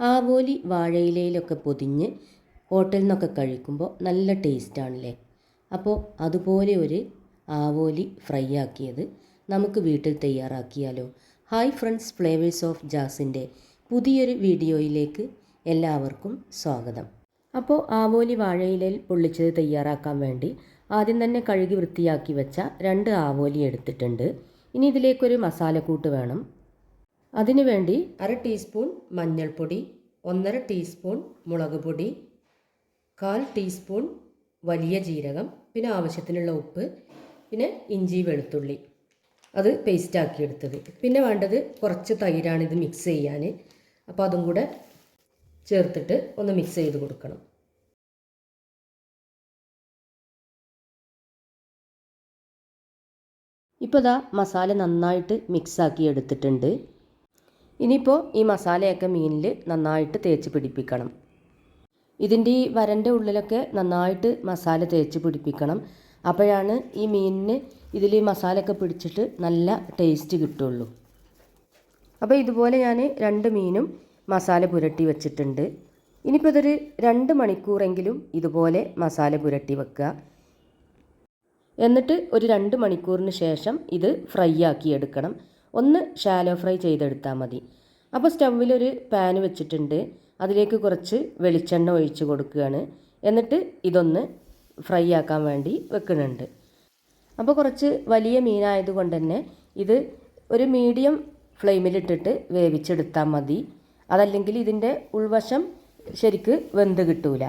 ആവോലി വാഴയിലയിലൊക്കെ പൊതിഞ്ഞ് ഹോട്ടലിൽ നിന്നൊക്കെ കഴിക്കുമ്പോൾ നല്ല ടേസ്റ്റാണല്ലേ? അപ്പോൾ അതുപോലെ ഒരു ആവോലി ഫ്രൈ ആക്കിയത് നമുക്ക് വീട്ടിൽ തയ്യാറാക്കിയാലോ? ഹായ് ഫ്രണ്ട്സ് ഫ്ലേവേഴ്സ് ഓഫ് ജാസിന്റെ പുതിയൊരു വീഡിയോയിലേക്ക് എല്ലാവർക്കും സ്വാഗതം. അപ്പോൾ ആവോലി വാഴയിലയിൽ പൊള്ളിച്ചത് തയ്യാറാക്കാൻ വേണ്ടി ആദ്യം തന്നെ കഴുകി വൃത്തിയാക്കി വെച്ച രണ്ട് ആവോലി എടുത്തിട്ടുണ്ട്. ഇനി ഇതിലേക്കൊരു മസാലക്കൂട്ട് വേണം. അതിനു വേണ്ടി അര ടീസ്പൂൺ മഞ്ഞൾപ്പൊടി ഒന്നര ടീസ്പൂൺ മുളക് പൊടി കാൽ ടീസ്പൂൺ വലിയ ജീരകം പിന്നെ ആവശ്യത്തിനുള്ള ഉപ്പ് പിന്നെ ഇഞ്ചി വെളുത്തുള്ളി. അത് പേസ്റ്റാക്കി എടുത്തത്. പിന്നെ വേണ്ടത് കുറച്ച് തൈരാണ് ഇത് മിക്സ് ചെയ്യാൻ അപ്പോൾ അതും കൂടെ ചേർത്തിട്ട് ഒന്ന് മിക്സ് ചെയ്ത് കൊടുക്കണം. ഇപ്പോൾ ഇതാ മസാല നന്നായിട്ട് മിക്സാക്കി എടുത്തിട്ടുണ്ട്. ഇനിയിപ്പോൾ ഈ മസാലയൊക്കെ മീനിൽ നന്നായിട്ട് തേച്ച് പിടിപ്പിക്കണം. ഇതിന്റെ ഈ വരന്റെ ഉള്ളിലൊക്കെ നന്നായിട്ട് മസാല തേച്ച് പിടിപ്പിക്കണം. അപ്പോഴാണ് ഈ മീനിന് ഇതിൽ മസാലയൊക്കെ പിടിച്ചിട്ട് നല്ല ടേസ്റ്റ് കിട്ടുള്ളൂ. അപ്പോൾ ഇതുപോലെ ഞാൻ രണ്ട് മീനും മസാല പുരട്ടി വെച്ചിട്ടുണ്ട്. ഇനിയിപ്പോൾ ഇതൊരു രണ്ട് മണിക്കൂറെങ്കിലും ഇതുപോലെ മസാല പുരട്ടി വെക്കുക. എന്നിട്ട് ഒരു രണ്ട് മണിക്കൂറിന് ശേഷം ഇത് ഫ്രൈ ആക്കി എടുക്കണം. ഒന്ന് ഷാലോ ഫ്രൈ ചെയ്തെടുത്താൽ മതി. അപ്പോൾ സ്റ്റൗവിലൊരു പാൻ വെച്ചിട്ടുണ്ട്. അതിലേക്ക് കുറച്ച് വെളിച്ചെണ്ണ ഒഴിച്ച് കൊടുക്കുകയാണ്. എന്നിട്ട് ഇതൊന്ന് ഫ്രൈ ആക്കാൻ വേണ്ടി വെക്കുന്നുണ്ട്. അപ്പോൾ കുറച്ച് വലിയ മീനായതുകൊണ്ട് തന്നെ ഇത് ഒരു മീഡിയം ഫ്ലെയിമിലിട്ടിട്ട് വേവിച്ചെടുത്താൽ മതി. അതല്ലെങ്കിൽ ഇതിന്റെ ഉൾവശം ശരിക്ക് വെന്ത് കിട്ടൂല.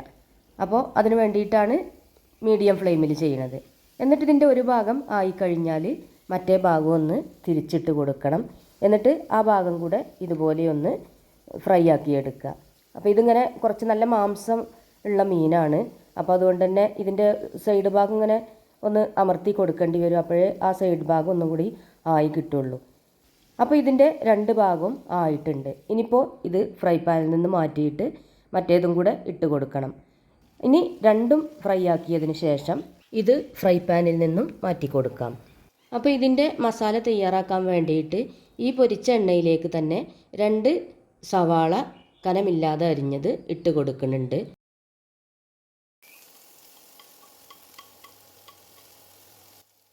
അപ്പോൾ അതിന് വേണ്ടിയിട്ടാണ് മീഡിയം ഫ്ലെയിമിൽ ചെയ്യണത്. എന്നിട്ട് ഇതിന്റെ ഒരു ഭാഗം ആയിക്കഴിഞ്ഞാൽ മറ്റേ ഭാഗം ഒന്ന് തിരിച്ചിട്ട് കൊടുക്കണം. എന്നിട്ട് ആ ഭാഗം കൂടെ ഇതുപോലെ ഒന്ന് ഫ്രൈ ആക്കി എടുക്കുക. അപ്പോൾ ഇതിങ്ങനെ കുറച്ച് നല്ല മാംസം ഉള്ള മീനാണ്. അപ്പോൾ അതുകൊണ്ട് തന്നെ ഇതിന്റെ സൈഡ് ഭാഗം ഇങ്ങനെ ഒന്ന് അമർത്തി കൊടുക്കേണ്ടി വരും. അപ്പോഴേ ആ സൈഡ് ഭാഗം ഒന്നും കൂടി ആയി കിട്ടുള്ളൂ. അപ്പോൾ ഇതിന്റെ രണ്ട് ഭാഗവും ആയിട്ടുണ്ട്. ഇനിയിപ്പോൾ ഇത് ഫ്രൈ പാനിൽ നിന്ന് മാറ്റിയിട്ട് മറ്റേതും കൂടെ ഇട്ട് കൊടുക്കണം. ഇനി രണ്ടും ഫ്രൈ ആക്കിയതിന് ശേഷം ഇത് ഫ്രൈ പാനിൽ നിന്നും മാറ്റി കൊടുക്കാം. അപ്പോൾ ഇതിന്റെ മസാല തയ്യാറാക്കാൻ വേണ്ടിയിട്ട് ഈ പൊരിച്ച എണ്ണയിലേക്ക് തന്നെ രണ്ട് സവാള കനമില്ലാതെ അരിഞ്ഞത് ഇട്ട് കൊടുക്കുന്നുണ്ട്.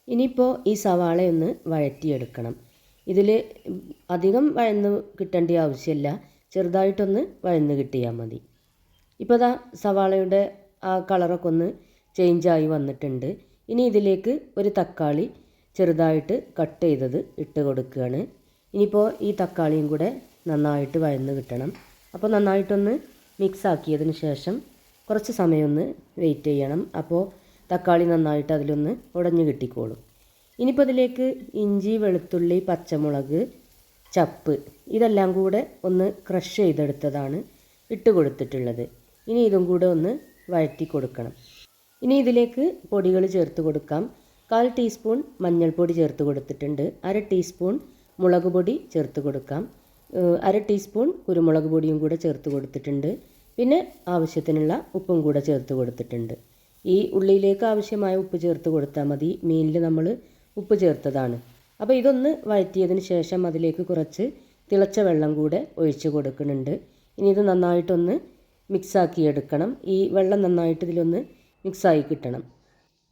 ഇനിയിപ്പോൾ ഈ സവാളയൊന്ന് വഴറ്റിയെടുക്കണം. ഇതിൽ അധികം വഴന്ന് കിട്ടേണ്ട ആവശ്യമില്ല. ചെറുതായിട്ടൊന്ന് വഴന്ന് കിട്ടിയാൽ മതി. ഇപ്പോൾ ദാ സവാളയുടെ ആ കളറൊക്കെ ഒന്ന് ചേഞ്ചായി വന്നിട്ടുണ്ട്. ഇനി ഇതിലേക്ക് ഒരു തക്കാളി ചെറുതായിട്ട് കട്ട് ചെയ്തത് ഇട്ട് കൊടുക്കുകയാണ്. ഇനിയിപ്പോൾ ഈ തക്കാളിയും കൂടെ നന്നായിട്ട് വഴന്ന് കിട്ടണം. അപ്പോൾ നന്നായിട്ടൊന്ന് മിക്സ് ആക്കിയതിന് ശേഷം കുറച്ച് സമയമൊന്ന് വെയിറ്റ് ചെയ്യണം. അപ്പോൾ തക്കാളി നന്നായിട്ട് അതിലൊന്ന് ഉടഞ്ഞു കിട്ടിക്കോളും. ഇനിയിപ്പോൾ അതിലേക്ക് ഇഞ്ചി വെളുത്തുള്ളി പച്ചമുളക് ചപ്പ് ഇതെല്ലാം കൂടെ ഒന്ന് ക്രഷ് ചെയ്തെടുത്തതാണ് ഇട്ട് കൊടുത്തിട്ടുള്ളത്. ഇനി ഇതും കൂടെ ഒന്ന് വഴറ്റി കൊടുക്കണം. ഇനി ഇതിലേക്ക് പൊടികൾ ചേർത്ത് കൊടുക്കാം. കാൽ ടീസ്പൂൺ മഞ്ഞൾപ്പൊടി ചേർത്ത് കൊടുത്തിട്ടുണ്ട്. അര ടീസ്പൂൺ മുളക് പൊടി ചേർത്ത് കൊടുക്കാം. അര ടീസ്പൂൺ കുരുമുളക് പൊടിയും കൂടെ ചേർത്ത് കൊടുത്തിട്ടുണ്ട്. പിന്നെ ആവശ്യത്തിനുള്ള ഉപ്പും കൂടെ ചേർത്ത് കൊടുത്തിട്ടുണ്ട്. ഈ ഉള്ളിയിലേക്ക് ആവശ്യമായ ഉപ്പ് ചേർത്ത് കൊടുത്താൽ മതി. മീനിൽ നമ്മൾ ഉപ്പ് ചേർത്തതാണ്. അപ്പോൾ ഇതൊന്ന് വഴറ്റിയതിന് ശേഷം അതിലേക്ക് കുറച്ച് തിളച്ച വെള്ളം കൂടെ ഒഴിച്ച് കൊടുക്കുന്നുണ്ട്. ഇനി ഇത് നന്നായിട്ടൊന്ന് മിക്സാക്കി എടുക്കണം. ഈ വെള്ളം നന്നായിട്ട് ഇതിലൊന്ന് മിക്സായി കിട്ടണം.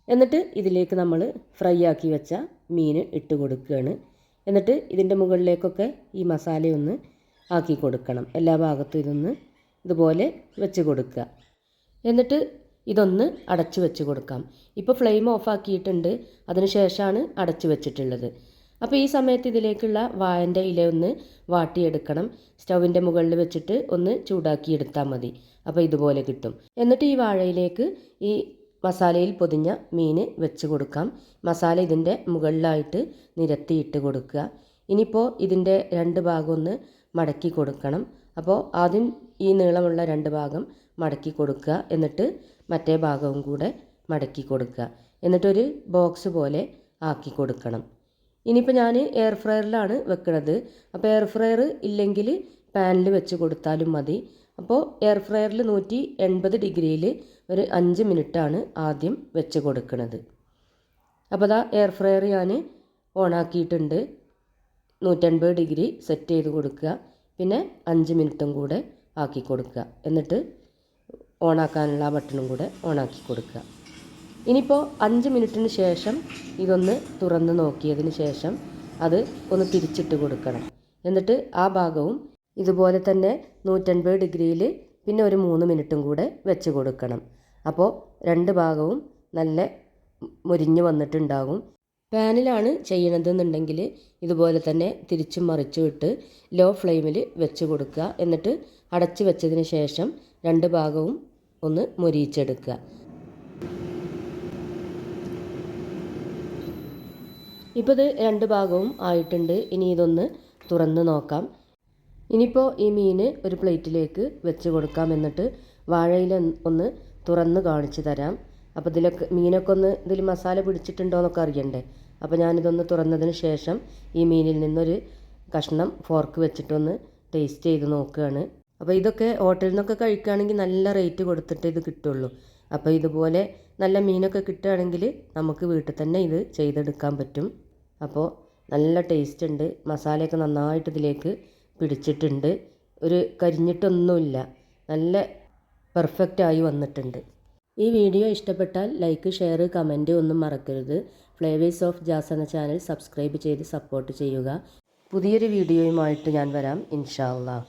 എന്നിട്ട് ഇതിലേക്ക് നമ്മൾ ഫ്രൈ ആക്കി വെച്ച മീൻ ഇട്ട് കൊടുക്കുകയാണ്. എന്നിട്ട് ഇതിന്റെ മുകളിലേക്കൊക്കെ ഈ മസാലയൊന്ന് ആക്കി കൊടുക്കണം. എല്ലാ ഭാഗത്തും ഇതൊന്ന് ഇതുപോലെ വെച്ച് കൊടുക്കുക. എന്നിട്ട് ഇതൊന്ന് അടച്ചു വെച്ച് കൊടുക്കാം. ഇപ്പോൾ ഫ്ലെയിം ഓഫ് ആക്കിയിട്ടുണ്ട്. അതിന് ശേഷമാണ് അടച്ചു വെച്ചിട്ടുള്ളത്. അപ്പോൾ ഈ സമയത്ത് ഇതിലേക്കുള്ള വായന്റെ ഇല ഒന്ന് വാട്ടിയെടുക്കണം. സ്റ്റൗവിന്റെ മുകളിൽ വെച്ചിട്ട് ഒന്ന് ചൂടാക്കി എടുത്താൽ മതി. അപ്പോൾ ഇതുപോലെ കിട്ടും. എന്നിട്ട് ഈ വാഴയിലേക്ക് ഈ മസാലയിൽ പൊതിഞ്ഞ മീൻ വെച്ച് കൊടുക്കാം. മസാല ഇതിന്റെ മുകളിലായിട്ട് നിരത്തിയിട്ട് കൊടുക്കുക. ഇനിയിപ്പോൾ ഇതിന്റെ രണ്ട് ഭാഗം ഒന്ന് മടക്കി കൊടുക്കണം. അപ്പോൾ ആദ്യം ഈ നീളമുള്ള രണ്ട് ഭാഗം മടക്കി കൊടുക്കുക. എന്നിട്ട് മറ്റേ ഭാഗവും കൂടെ മടക്കി കൊടുക്കുക. എന്നിട്ടൊരു ബോക്സ് പോലെ ആക്കി കൊടുക്കണം. ഇനിയിപ്പോൾ ഞാൻ എയർ ഫ്രയറിലാണ് വെക്കുന്നത് അപ്പോൾ എയർ ഫ്രയർ ഇല്ലെങ്കിൽ പാനിൽ വെച്ച് കൊടുത്താലും മതി. അപ്പോൾ എയർ ഫ്രയറിൽ നൂറ്റി എൺപത് ഡിഗ്രിയിൽ ഒരു അഞ്ച് മിനിറ്റാണ് ആദ്യം വെച്ച് കൊടുക്കുന്നത് അപ്പോൾ അതാ എയർ ഫ്രയർ ഞാൻ ഓണാക്കിയിട്ടുണ്ട് നൂറ്റൻപത് ഡിഗ്രി സെറ്റ് ചെയ്ത് കൊടുക്കുക. പിന്നെ അഞ്ച് മിനിറ്റും കൂടെ ആക്കി കൊടുക്കുക. എന്നിട്ട് ഓണാക്കാനുള്ള ആ ബട്ടണും കൂടെ ഓണാക്കി കൊടുക്കുക. ഇനിയിപ്പോൾ അഞ്ച് മിനിറ്റിന് ശേഷം ഇതൊന്ന് തുറന്ന് നോക്കിയതിന് ശേഷം അത് ഒന്ന് തിരിച്ചിട്ട് കൊടുക്കണം. എന്നിട്ട് ആ ഭാഗവും ഇതുപോലെ തന്നെ നൂറ്റൻപത് ഡിഗ്രിയിൽ പിന്നെ ഒരു മൂന്ന് മിനിറ്റും കൂടെ വെച്ച് കൊടുക്കണം. അപ്പോൾ രണ്ട് ഭാഗവും നല്ല മുരിഞ്ഞ് വന്നിട്ടുണ്ടാകും. പാനിലാണ് ചെയ്യണതെന്നുണ്ടെങ്കിൽ ഇതുപോലെ തന്നെ തിരിച്ചും മറിച്ചും ഇട്ട് ലോ ഫ്ലെയിമിൽ വെച്ച് കൊടുക്കുക. എന്നിട്ട് അടച്ച് വെച്ചതിന് ശേഷം രണ്ട് ഭാഗവും ഒന്ന് മുരിയിച്ചെടുക്കുക. ഇപ്പോൾ ഇത് രണ്ട് ഭാഗവും ആയിട്ടുണ്ട്. ഇനി ഇതൊന്ന് തുറന്ന് നോക്കാം. ഇനിയിപ്പോൾ ഈ മീൻ ഒരു പ്ലേറ്റിലേക്ക് വെച്ച് കൊടുക്കാം എന്നിട്ട് വാഴയിൽ ഒന്ന് തുറന്ന് കാണിച്ചു തരാം. അപ്പോൾ ഇതിലൊക്കെ മീനൊക്കെ ഒന്ന് ഇതിൽ മസാല പിടിച്ചിട്ടുണ്ടോ എന്നൊക്കെ അറിയണ്ടേ? അപ്പോൾ ഞാനിതൊന്ന് തുറന്നതിന് ശേഷം ഈ മീനിൽ നിന്നൊരു കഷ്ണം ഫോർക്ക് വെച്ചിട്ടൊന്ന് ടേസ്റ്റ് ചെയ്ത് നോക്കുകയാണ് അപ്പോൾ ഇതൊക്കെ ഹോട്ടലിൽ നിന്നൊക്കെ കഴിക്കുകയാണെങ്കിൽ നല്ല റേറ്റ് കൊടുത്തിട്ട് ഇത് കിട്ടുള്ളൂ. അപ്പോൾ ഇതുപോലെ നല്ല മീനൊക്കെ കിട്ടുകയാണെങ്കിൽ നമുക്ക് വീട്ടിൽ തന്നെ ഇത് ചെയ്തെടുക്കാൻ പറ്റും. അപ്പോൾ നല്ല ടേസ്റ്റ് ഉണ്ട്. മസാലയൊക്കെ നന്നായിട്ട് ഇതിലേക്ക് പിടിച്ചിട്ടുണ്ട്. ഒരു കരിഞ്ഞിട്ടൊന്നുമില്ല. നല്ല പെർഫെക്റ്റായി വന്നിട്ടുണ്ട്. ഈ വീഡിയോ ഇഷ്ടപ്പെട്ടാൽ ലൈക്ക് ഷെയർ കമന്റ് ഒന്നും മറക്കരുത്. ഫ്ലേവേഴ്സ് ഓഫ് ജാസ് എന്ന ചാനൽ സബ്സ്ക്രൈബ് ചെയ്ത് സപ്പോർട്ട് ചെയ്യുക. പുതിയൊരു വീഡിയോയുമായിട്ട് ഞാൻ വരാം. ഇൻഷാ അള്ളാഹ്